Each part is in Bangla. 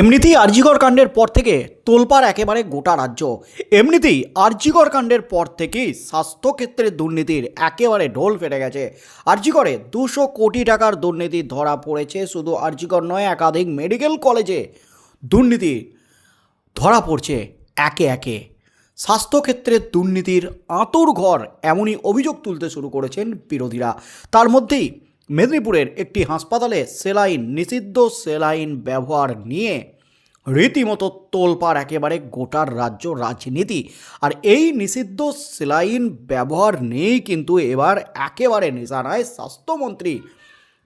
এমনিতেই আরজিকর কাণ্ডের পর থেকে তোলপাড় একেবারে গোটা রাজ্য। এমনিতেই আরজিকর কাণ্ডের পর থেকেই স্বাস্থ্যক্ষেত্রের দুর্নীতির একেবারে ঢোল ফেটে গেছে। আরজিকরে দুশো কোটি টাকার দুর্নীতি ধরা পড়েছে, শুধু আরজিকর নয়, একাধিক মেডিকেল কলেজে দুর্নীতি ধরা পড়ছে একে একে। স্বাস্থ্যক্ষেত্রের দুর্নীতির আঁতুর ঘর এমনই অভিযোগ তুলতে শুরু করেছেন বিরোধীরা। তার মধ্যেই মেদিনীপুরের একটি হাসপাতালে সেলাইন, নিষিদ্ধ সেলাইন ব্যবহার নিয়ে রীতিমতো তোলপাড় একেবারে গোটার রাজ্য রাজনীতি। আর এই নিষিদ্ধ সেলাইন ব্যবহার নিয়েই কিন্তু এবার একেবারে নিশানায় স্বাস্থ্যমন্ত্রী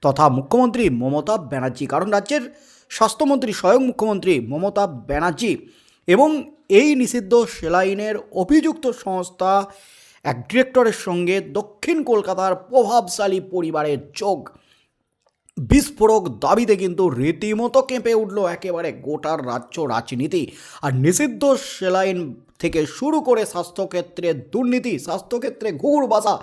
তথা মুখ্যমন্ত্রী মমতা ব্যানার্জি, কারণ রাজ্যের স্বাস্থ্যমন্ত্রী স্বয়ং মুখ্যমন্ত্রী মমতা ব্যানার্জি এবং এই নিষিদ্ধ সেলাইনের অভিযুক্ত সংস্থা এক ডিরেক্টরের সঙ্গে দক্ষিণ কলকাতার প্রভাবশালী পরিবারের যোগ। বিস্ফোরক দাবিতে কিন্তু রীতিমতো কেঁপে উঠল একেবারে গোটার রাজ্য রাজনীতি। আর নিষিদ্ধ সেলাইন থেকে শুরু করে স্বাস্থ্যক্ষেত্রে দুর্নীতি, স্বাস্থ্যক্ষেত্রে ঘুর বাসা,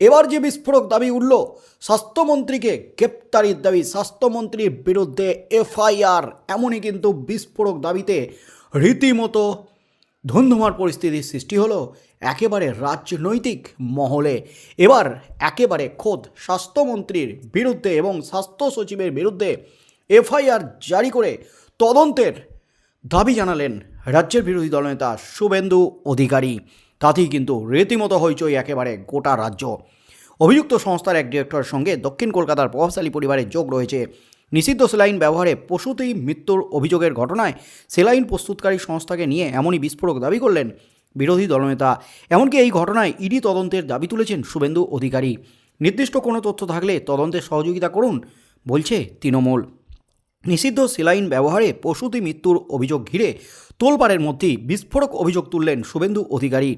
এবার যে বিস্ফোরক দাবি উঠল, স্বাস্থ্যমন্ত্রীকে গ্রেপ্তারির দাবি, স্বাস্থ্যমন্ত্রীর বিরুদ্ধে এফআইআর, এমনই কিন্তু বিস্ফোরক দাবিতে রীতিমতো ধুন্ধুমার পরিস্থিতির সৃষ্টি হলো একেবারে রাজনৈতিক মহলে। এবার একেবারে খোদ স্বাস্থ্যমন্ত্রীর বিরুদ্ধে এবং স্বাস্থ্য সচিবের বিরুদ্ধে এফআইআর জারি করে তদন্তের দাবি জানালেন রাজ্যের বিরোধী দলনেতা শুভেন্দু অধিকারী। তাতেই কিন্তু রীতিমতো হইচই একেবারে গোটা রাজ্য। অভিযুক্ত সংস্থার এক ডিরেক্টরের সঙ্গে দক্ষিণ কলকাতার প্রভাবশালী পরিবারের যোগ রয়েছে। নিষিদ্ধ সেলাইন ব্যবহারে পশুতেই মৃত্যুর অভিযোগের ঘটনায় সেলাইন প্রস্তুতকারী সংস্থাকে নিয়ে এমনই বিস্ফোরক দাবি করলেন বিরোধী দলনেতা। এমনকি এই ঘটনায় ইডি তদন্তের দাবি তুলেছেন শুভেন্দু অধিকারী। নির্দিষ্ট কোনো তথ্য থাকলে তদন্তে সহযোগিতা করুন, বলছে তৃণমূল। নিষিদ্ধ সেলাইন ব্যবহারে পশুতি মৃত্যুর অভিযোগ ঘিরে তোলপাড়ের মধ্যেই বিস্ফোরক অভিযোগ তুললেন শুভেন্দু অধিকারী।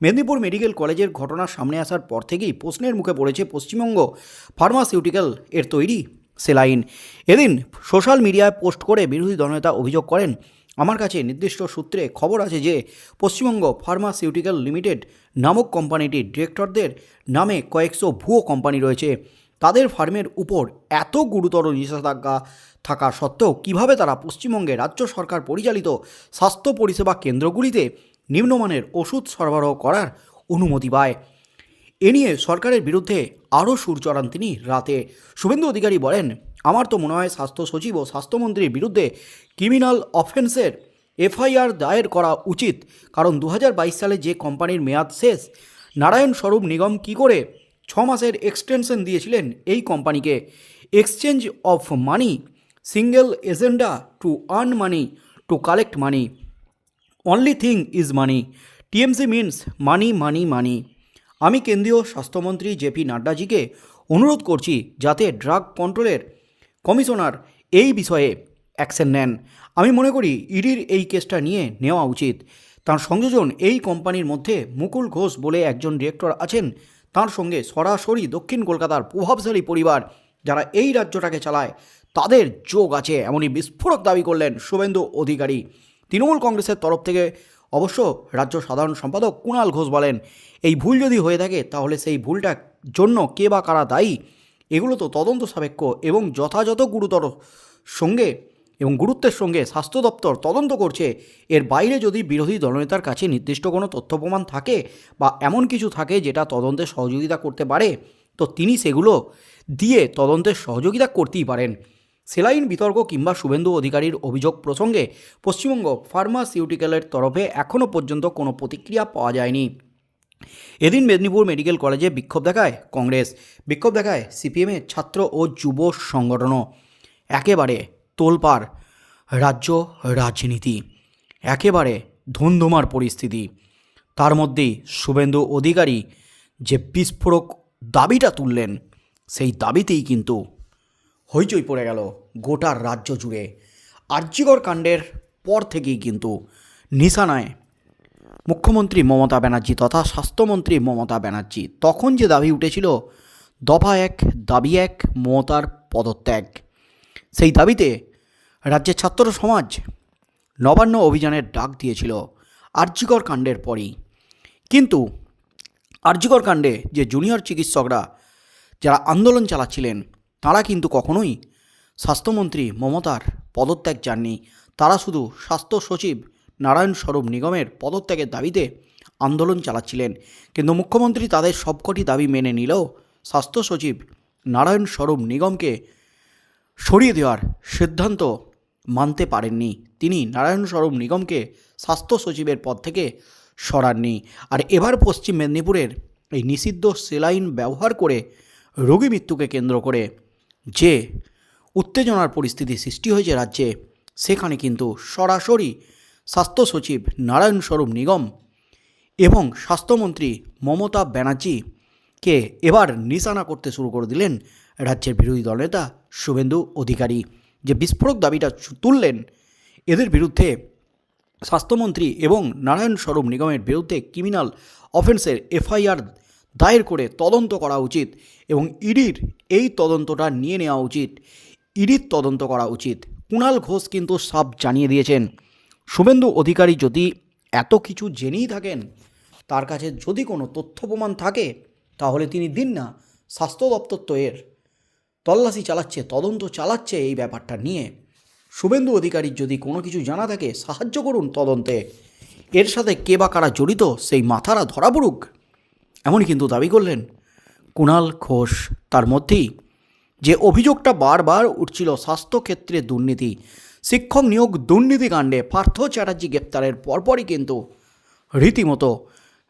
মেদিনীপুর মেডিকেল কলেজের ঘটনা সামনে আসার পর থেকেই প্রশ্নের মুখে পড়েছে পশ্চিমবঙ্গ ফার্মাসিউটিক্যাল এর তৈরি সেলাইন এদিন সোশ্যাল মিডিয়ায় পোস্ট করে বিরোধী দলনেতা অভিযোগ করেন, আমার কাছে নির্দিষ্ট সূত্রে খবর আছে যে, পশ্চিমবঙ্গ ফার্মাসিউটিক্যাল লিমিটেড নামক কোম্পানিটির ডিরেক্টরদের নামে কয়েকশো ভুয়ো কোম্পানি রয়েছে। তাদের ফার্মের উপর এত গুরুতর নিষেধাজ্ঞা থাকা সত্ত্বেও কীভাবে তারা পশ্চিমবঙ্গে রাজ্য সরকার পরিচালিত স্বাস্থ্য পরিষেবা কেন্দ্রগুলিতে নিম্নমানের ওষুধ সরবরাহ করার অনুমতি পায়? এ নিয়ে সরকারের বিরুদ্ধে আরও সুর চড়ান তিনি রাতে। শুভেন্দু অধিকারী বলেন, আমার তো মনে হয় স্বাস্থ্য সচিব ও স্বাস্থ্যমন্ত্রীর বিরুদ্ধে ক্রিমিনাল অফেন্সের এফআইআর দায়ের করা উচিত। কারণ দু হাজার বাইশ সালে যে কোম্পানির মেয়াদ শেষ, নারায়ণ স্বরূপ নিগম কী করে ছ মাসের এক্সটেনশন দিয়েছিলেন এই কোম্পানিকে? Exchange of money, single agenda to earn money, to collect money, only thing is money, TMC means money money money. আমি কেন্দ্রীয় স্বাস্থ্যমন্ত্রী জেপি নাড্ডাজিকে অনুরোধ করছি যাতে ড্রাগ কন্ট্রোলের কমিশনার এই বিষয়ে অ্যাকশন নেন। আমি মনে করি ইডির এই কেসটা নিয়ে নেওয়া উচিত। তার সংযোজন এই কোম্পানির মধ্যে মুকুল ঘোষ বলে একজন ডিরেক্টর আছেন। তার সঙ্গে সরাসরি দক্ষিণ কলকাতার প্রভাবশালী পরিবার যারা এই রাজ্যটাকে চালায়, তাদের যোগ আছে, এমনই বিস্ফোরক দাবি করলেন শুভেন্দু অধিকারী। তৃণমূল কংগ্রেসের তরফ থেকে অবশ্য রাজ্য সাধারণ সম্পাদক কুণাল ঘোষ বলেন, এই ভুল যদি হয়ে থাকে, তাহলে সেই ভুলটার জন্য কে বা কারা দায়ী? এগুলো তো তদন্ত সাপেক্ষ এবং যথাযথ গুরুতর সঙ্গে এবং গুরুত্বের সঙ্গে স্বাস্থ্য দপ্তর তদন্ত করছে। এর বাইরে যদি বিরোধী দলনেতার কাছে নির্দিষ্ট কোনো তথ্য প্রমাণ থাকে বা এমন কিছু থাকে যেটা তদন্তে সহযোগিতা করতে পারে, তো তিনি সেগুলো দিয়ে তদন্তের সহযোগিতা করতেই পারেন। সেলাইন বিতর্ক কিংবা শুভেন্দু অধিকারীর অভিযোগ প্রসঙ্গে পশ্চিমবঙ্গ ফার্মাসিউটিক্যালের তরফে এখনও পর্যন্ত কোনো প্রতিক্রিয়া পাওয়া যায়নি। এদিন মেদিনীপুর মেডিকেল কলেজে বিক্ষোভ দেখায় কংগ্রেস। বিক্ষোভ দেখায় সিপিএমের ছাত্র ও যুব সংগঠনও। একেবারে তোলপাড়। রাজ্য রাজনীতি। একেবারে ধুমধুমার পরিস্থিতি। তার মধ্যেই শুভেন্দু অধিকারী যে বিস্ফোরক দাবিটা তুললেন, সেই দাবিতেই কিন্তু হইচই পড়ে গেল গোটা রাজ্য জুড়ে। আর্যিকর কাণ্ডের পর থেকেই কিন্তু নিশানায় মুখ্যমন্ত্রী মমতা ব্যানার্জি তথা স্বাস্থ্যমন্ত্রী মমতা ব্যানার্জি তখন যে দাবি উঠেছিল, দফা এক, দাবি এক, মমতার পদত্যাগ। সেই দাবিতে রাজ্যের ছাত্র সমাজ নবান্ন অভিযানের ডাক দিয়েছিল আর্যিকর কাণ্ডের পরেই। কিন্তু আর্যিকর কাণ্ডে যে জুনিয়র চিকিৎসকরা, যারা আন্দোলন চালাচ্ছিলেন তারা কিন্তু কখনোই স্বাস্থ্যমন্ত্রী মমতার পদত্যাগ চাননি। তারা শুধু স্বাস্থ্য সচিব নারায়ণ স্বরূপ নিগমের পদত্যাগের দাবিতে আন্দোলন চালাচ্ছিলেন। কিন্তু মুখ্যমন্ত্রী তাদের সবকটি দাবি মেনে নিলেও স্বাস্থ্য সচিব নারায়ণ স্বরূপ নিগমকে সরিয়ে দেওয়ার সিদ্ধান্ত মানতে পারেননি। তিনি নারায়ণ স্বরূপ নিগমকে স্বাস্থ্য সচিবের পদ থেকে সরাননি। আর এবার পশ্চিম মেদিনীপুরের এই নিষিদ্ধ সেলাইন ব্যবহার করে রোগী মৃত্যুকে কেন্দ্র করে যে উত্তেজনার পরিস্থিতি সৃষ্টি হয়েছে রাজ্যে, সেখানে কিন্তু সরাসরি স্বাস্থ্য সচিব নারায়ণ স্বরূপ নিগম এবং স্বাস্থ্যমন্ত্রী মমতা ব্যানার্জিকে এবার নিশানা করতে শুরু করে দিলেন রাজ্যের বিরোধী দলনেতা শুভেন্দু অধিকারী। যে বিস্ফোরক দাবিটা তুললেন, এদের বিরুদ্ধে স্বাস্থ্যমন্ত্রী এবং নারায়ণ স্বরূপ নিগমের বিরুদ্ধে ক্রিমিনাল অফেন্সের এফআইআর দায়ের করে তদন্ত করা উচিত এবং ইডির এই তদন্তটা নিয়ে নেওয়া উচিত। ইডির তদন্ত করা উচিত। কুণাল ঘোষ কিন্তু সব জানিয়ে দিয়েছেন। শুভেন্দু অধিকারী যদি এত কিছু জেনেই থাকেন, তার কাছে যদি কোনো তথ্য প্রমাণ থাকে, তাহলে তিনি দিন না, স্বাস্থ্য দপ্তর তো এর। তল্লাশি চালাচ্ছে, তদন্ত চালাচ্ছে এই ব্যাপারটা নিয়ে। শুভেন্দু অধিকারীর যদি কোনো কিছু জানা থাকে, সাহায্য করুন তদন্তে। এর সাথে কে বা কারা জড়িত, সেই মাথারা ধরা পড়ুক। এমনই কিন্তু দাবি করলেন কুণাল ঘোষ। তার মধ্যেই যে অভিযোগটা বারবার উঠছিল স্বাস্থ্যক্ষেত্রে দুর্নীতি, শিক্ষক নিয়োগ দুর্নীতি কাণ্ডে পার্থ চ্যাটার্জি গ্রেপ্তারের পরপরই কিন্তু রীতিমতো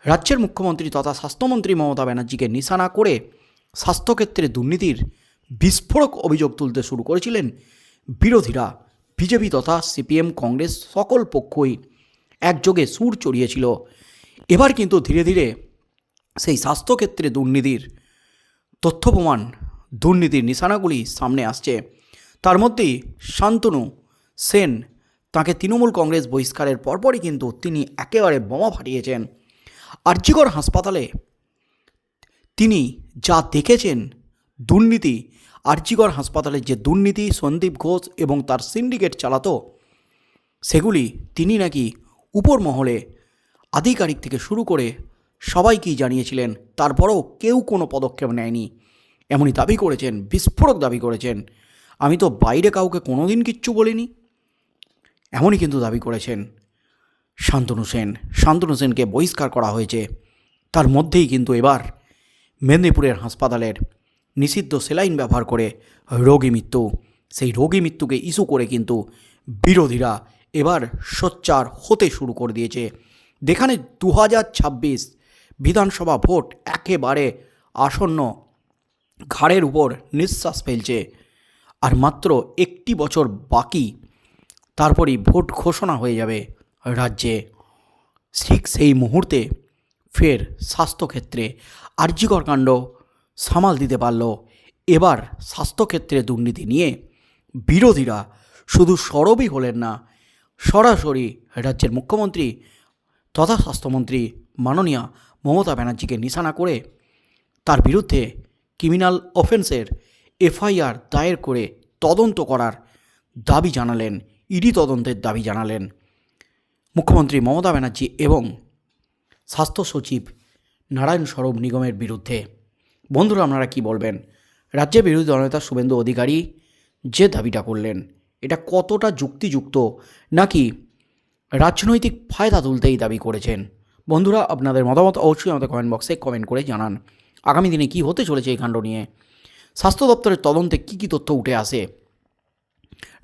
রাজ্যের মুখ্যমন্ত্রী তথা স্বাস্থ্যমন্ত্রী মমতা ব্যানার্জিকে নিশানা করে স্বাস্থ্যক্ষেত্রে দুর্নীতির বিস্ফোরক অভিযোগ তুলতে শুরু করেছিলেন বিরোধীরা। বিজেপি তথা সিপিএম, কংগ্রেস সকল পক্ষই একযোগে সুর চড়িয়েছিল। এবার কিন্তু ধীরে ধীরে সেই স্বাস্থ্যক্ষেত্রে দুর্নীতির তথ্য প্রমাণ দুর্নীতির নিশানাগুলি সামনে আসছে। তার মধ্যেই শান্তনু সেন, তাকে তৃণমূল কংগ্রেস বহিষ্কারের পরপরই কিন্তু তিনি একেবারে বোমা ফাটিয়েছেন। আর্যিকর হাসপাতালে তিনি যা দেখেছেন, দুর্নীতি আর্যিকর হাসপাতালে যে দুর্নীতি সন্দীপ ঘোষ এবং তার সিন্ডিকেট চালাতো, সেগুলি তিনি নাকি উপর মহলে আধিকারিক থেকে শুরু করে সবাইকেই জানিয়েছিলেন, তারপরেও কেউ কোনো পদক্ষেপ নেয়নি। এমনই দাবি করেছেন, বিস্ফোরক দাবি করেছেন। আমি তো বাইরে কাউকে কোনোদিন কিচ্ছু বলিনি। এমনই কিন্তু দাবি করেছেন শান্তনু সেন। শান্তনু সেনকে বহিষ্কার করা হয়েছে। তার মধ্যেই কিন্তু এবার মেদিনীপুরের হাসপাতালের নিষিদ্ধ সেলাইন ব্যবহার করে রোগী মৃত্যু। সেই রোগী মৃত্যুকে ইস্যু করে কিন্তু বিরোধীরা এবার সোচ্চার হতে শুরু করে দিয়েছে। যেখানে দু হাজার ছাব্বিশ বিধানসভা ভোট একেবারে আসন্ন ঘাড়ের উপর নিঃশ্বাস ফেলছে। আর মাত্র একটি বছর বাকি, তারপরই ভোট ঘোষণা হয়ে যাবে রাজ্যে। ঠিক সেই মুহূর্তে ফের স্বাস্থ্যক্ষেত্রে আর্যিকর কাণ্ড সামাল দিতে পারল। এবার স্বাস্থ্যক্ষেত্রে দুর্নীতি নিয়ে বিরোধীরা শুধু সরবই হলেন না, সরাসরি রাজ্যের মুখ্যমন্ত্রী তথা স্বাস্থ্যমন্ত্রী মাননীয়া মমতা ব্যানার্জিকে নিশানা করে তার বিরুদ্ধে ক্রিমিনাল অফেন্সের এফআইআর দায়ের করে তদন্ত করার দাবি জানালেন, ইডি তদন্তের দাবি জানালেন। মুখ্যমন্ত্রী মমতা ব্যানার্জি এবং স্বাস্থ্য সচিব নারায়ণ স্বরূপ নিগমের বিরুদ্ধে। বন্ধুরা, আপনারা কি বলবেন? রাজ্যের বিরোধী দলনেতা শুভেন্দু অধিকারী যে দাবিটা করলেন, এটা কতটা যুক্তিযুক্ত নাকি রাজনৈতিক ফায়দা তুলতেই দাবি করেছেন। বন্ধুরা, আপনাদের মতামত অবশ্যই আমাদের কমেন্ট বক্সে কমেন্ট করে জানান। আগামী দিনে কি হতে চলেছে এই কাণ্ড নিয়ে? স্বাস্থ্য দপ্তরের তদন্তে কী কী তথ্য উঠে আসে?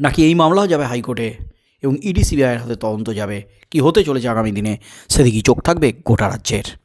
নাকি এই মামলাও যাবে হাইকোর্টে? এবং ইডি সিবিআইয়ের হাতে তদন্ত যাবে? কি হতে চলেছে আগামী দিনে? সেদিকেই চোখ থাকবে গোটা রাজ্যের।